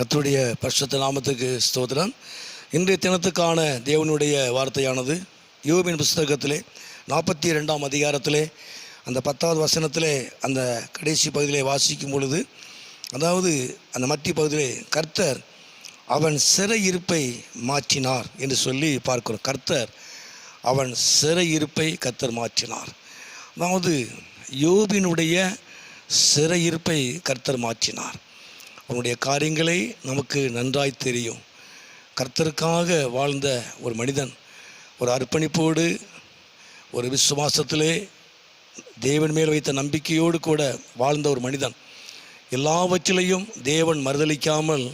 கத்துடைய பரிசுத்த நாமத்துக்கு ஸ்தோத்திரம். இன்றைய தினத்துக்கான தேவனுடைய வார்த்தையானது யோபின் புஸ்தகத்திலே நாற்பத்தி ரெண்டாம் அதிகாரத்திலே அந்த பத்தாவது வசனத்திலே அந்த கடைசி பகுதியிலே வாசிக்கும் பொழுது அதாவது அந்த மத்திய பகுதியிலே கர்த்தர் அவன் சிறையிருப்பை மாற்றினார் என்று சொல்லி பார்க்கிறோம். கர்த்தர் அவன் சிறையிருப்பை கர்த்தர் மாற்றினார். அதாவது யோபினுடைய சிறையிருப்பை கர்த்தர் மாற்றினார். அவனுடைய காரியங்களை நமக்கு நன்றாய் தெரியும். கர்த்தருக்காக வாழ்ந்த ஒரு மனிதன் ஒரு அர்ப்பணிப்போடு ஒரு விசுவாசத்திலே தேவன் மேல் வைத்த நம்பிக்கையோடு கூட வாழ்ந்த ஒரு மனிதன். எல்லாவற்றிலையும் தேவன் மறுதளிக்காமல்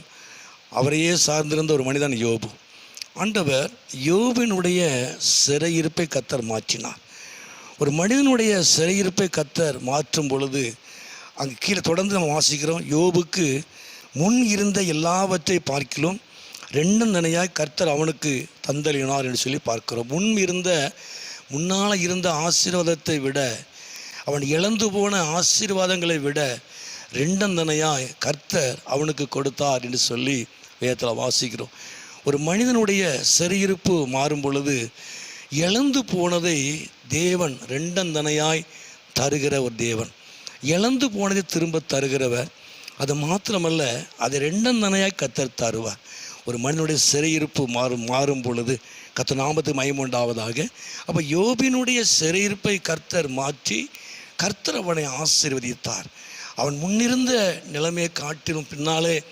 அவரையே சார்ந்திருந்த ஒரு மனிதன் யோபு. ஆண்டவர் யோபினுடைய சிறையிருப்பை கத்தர் மாற்றினார். ஒரு மனிதனுடைய சிறையிருப்பை கத்தர் மாற்றும் பொழுது அங்கே கீழே தொடர்ந்து நம்ம வாசிக்கிறோம் யோபுக்கு முன் இருந்த எல்லாவற்றை பார்க்கிலும் ரெண்டும் நினையாய் கர்த்தர் அவனுக்கு தந்தளினார் என்று சொல்லி பார்க்கிறோம். முன் இருந்த முன்னால் இருந்த ஆசீர்வாதத்தை விட அவன் இழந்து போன ஆசீர்வாதங்களை விட ரெண்டந்தனையாய் கர்த்தர் அவனுக்கு கொடுத்தார் என்று சொல்லி வேதத்தில் வாசிக்கிறோம். ஒரு மனிதனுடைய சிறையிருப்பு மாறும் பொழுது இழந்து போனதை தேவன் ரெண்டந்தனையாய் தருகிற ஒரு தேவன். இழந்து போனதை திரும்ப தருகிறவர். அது மாத்திரமல்ல அதை தனையாக கத்தர் தருவார். ஒரு மனிதனுடைய சிறையிருப்பு மாறும் மாறும் பொழுது கத்த நாமத்து மயமுண்டாவதாக அப்போ யோபினுடைய சிறையிருப்பை கர்த்தர் மாற்றி கர்த்தர் அவனை ஆசீர்வதித்தார். அவன் முன்னிருந்த நிலைமையை காட்டிலும் பின்னாலே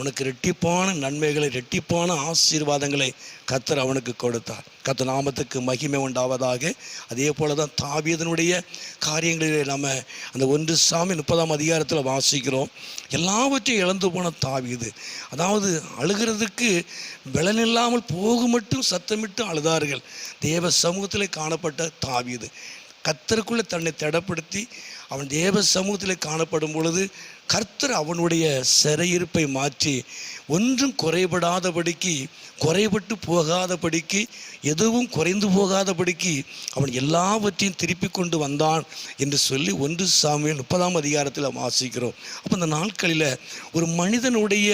உனக்கு ரெட்டிப்பான நன்மைகளை ரெட்டிப்பான ஆசீர்வாதங்களை கத்தர் அவனுக்கு கொடுத்தார். கத்த நாமத்துக்கு மகிமை உண்டாவதாக. அதே போல தான் தாவியதனுடைய காரியங்களிலே நம்ம அந்த ஒன்று சாமி முப்பதாம் அதிகாரத்தில் வாசிக்கிறோம். எல்லாவற்றையும் இழந்து போன தாவியது அதாவது அழுகிறதுக்கு பலனில்லாமல் போகு மட்டும் சத்தமிட்டு அழுதார்கள். தேவ சமூகத்தில் காணப்பட்ட தாவியது கத்தருக்குள்ளே தன்னை தடப்படுத்தி அவன் தேவ சமூகத்தில் காணப்படும் பொழுது கர்த்தர் அவனுடைய சிறையிருப்பை மாற்றி ஒன்றும் குறைபடாதபடிக்கு குறைபட்டு போகாதபடிக்கு எதுவும் குறைந்து போகாதபடிக்கு அவன் எல்லாவற்றையும் திருப்பி கொண்டு வந்தான் என்று சொல்லி ஒன்று சாமியில் முப்பதாம் அதிகாரத்தில் வாசிக்கிறோம். அப்போ இந்த நாட்களில் ஒரு மனிதனுடைய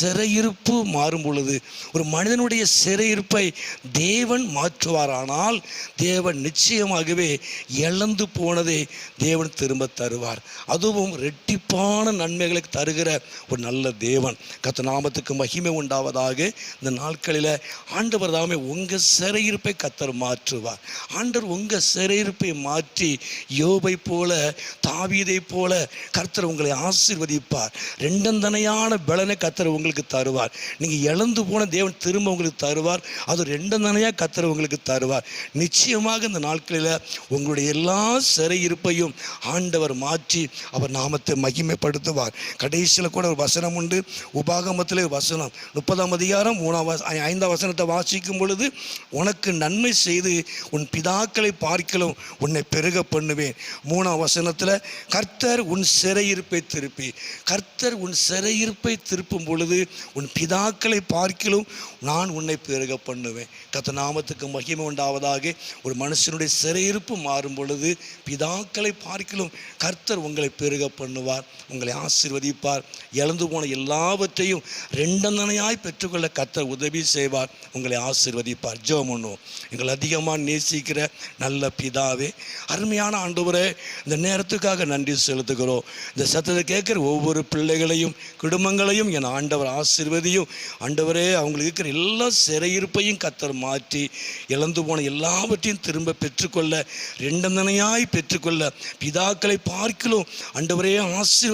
சிறையிருப்பு மாறும் பொழுது ஒரு மனிதனுடைய சிறையிருப்பை தேவன் மாற்றுவாரானால் தேவன் நிச்சயமாகவே இழந்து போனதை தேவன் திரும்ப தருவார். அதுவும் ரெட்டிப்பான நன்மைகளுக்கு தருகிற ஒரு நல்ல தேவன். கத்த நாமத்துக்கு மகிமை உண்டாவதாக. இந்த நாட்களில் ஆண்டவர் தாமே உங்கள் சிறையிருப்பை கத்தர் மாற்றுவார். ஆண்டவர் உங்கள் சிறையிருப்பை மாற்றி யோபை போல தாவீதை போல கர்த்தர் உங்களை ஆசீர்வதிப்பார். ரெண்டந்தனையான பலனை கத்தர் உங்களுக்கு தருவார். நீங்கள் இழந்து போன தேவன் திரும்ப உங்களுக்கு தருவார். அது ரெண்டந்தனையாக கத்தர் உங்களுக்கு தருவார். நிச்சயமாக இந்த நாட்களில் உங்களுடைய எல்லா சிறையிருப்பையும் ஆண்டவர் மாற்றி அவர் நாமத்தை மகிமை மகிமைப்படுத்துவார் கடைசியில் கூட ஒரு வசனம் உண்டு. உபாகமத்தில் வசனம். முப்பதாம் அதிகாரம் மூணாம் ஐந்தாம் வசனத்தை வாசிக்கும் பொழுது உனக்கு நன்மை செய்து உன் பிதாக்களை பார்க்கலும் உன்னை பெருக பண்ணுவேன். மூணாம் வசனத்தில் கர்த்தர் உன் சிறையிருப்பை திருப்பி. கர்த்தர் உன் சிறையிருப்பை திருப்பும் பொழுது உன் பிதாக்களை பார்க்கிலும் நான் உன்னை பெருக பண்ணுவேன். கத்த நாமத்துக்கு மகிமை உண்டாவதாக. ஒரு மனுஷனுடைய சிறையிருப்பு மாறும் பொழுது பிதாக்களை பார்க்கிலும் கர்த்தர் உங்களை பெருக பண்ணுவார். உங்களை ஆசீர்வதிப்பார். இழந்து போன எல்லாவற்றையும் ரெண்டந்தனையாய் பெற்றுக்கொள்ள கத்த உதவி செய்வார். உங்களை ஆசிர்வதிப்பார். ஜெபம் பண்ணுவோம் எங்களை அதிகமாக நேசிக்கிற நல்ல பிதாவே அருமையான ஆண்டவரே இந்த நேரத்துக்காக நன்றி செலுத்துகிறோம். இந்த சத்தத்தை கேட்குற ஒவ்வொரு பிள்ளைகளையும் குடும்பங்களையும் என் ஆண்டவர் ஆசிர்வதியும். ஆண்டவரே அவங்களுக்கு இருக்கிற எல்லா சிறையிருப்பையும் கத்தர் மாற்றி இழந்து போன எல்லாவற்றையும் திரும்ப பெற்றுக்கொள்ள ரெண்டந்தனையாய் பெற்றுக்கொள்ள பிதாக்களை பார்க்கலும் ஆண்டவரே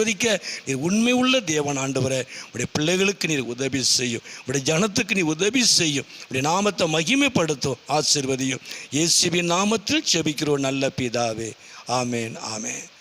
ஆசீர்வதிக்க. நீர் உண்மை உள்ள தேவன் ஆண்டவரை. உடைய பிள்ளைகளுக்கு நீர் உதவி செய்யும். உடைய ஜனத்துக்கு நீ உதவி செய்யும். உடைய நாமத்தை மகிமைப்படுத்தும் ஆசீர்வதியும். இயேசுவின் நாமத்தில் செபிக்கிறோம் நல்ல பிதாவே. ஆமேன் ஆமேன்.